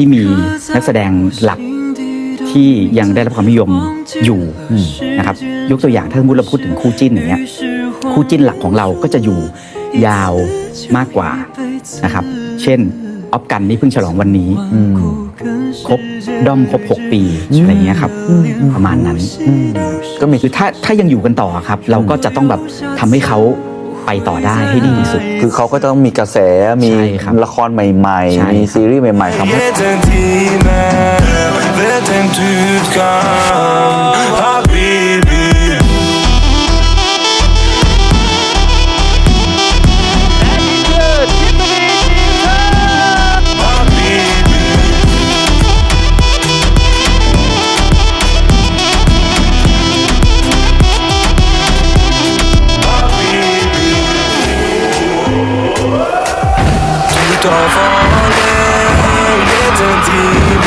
ที่มีนักแสดงหลักที่ยังได้รับความนิยมอยู่นะครับยกตัวอย่างถ้าสมมติเราพูดถึงคู่จิ้นอย่างเงี้ยคู่จิ้นหลักของเราก็จะอยู่ยาวมากกว่านะครับ เช่นออฟกันนี่เพิ่งฉลองวันนี้ครบด้อมครบ 6 ปีอะไรเงี้ยครับ ประมาณนั้นก็มีคือถ้าถ้ายังอยู่กันต่อครับ เราก็จะต้องแบบทำให้เขา ไปต่อได้ให้ดีที่สุด คือเขาก็ต้องมีกระแสมีใช่ครับละครใหม่ใช่ ๆ มีครับซีรีส์ใหม่ๆทำให้ Vet en time, vet en utgang. Har Don't fall in, it's deep.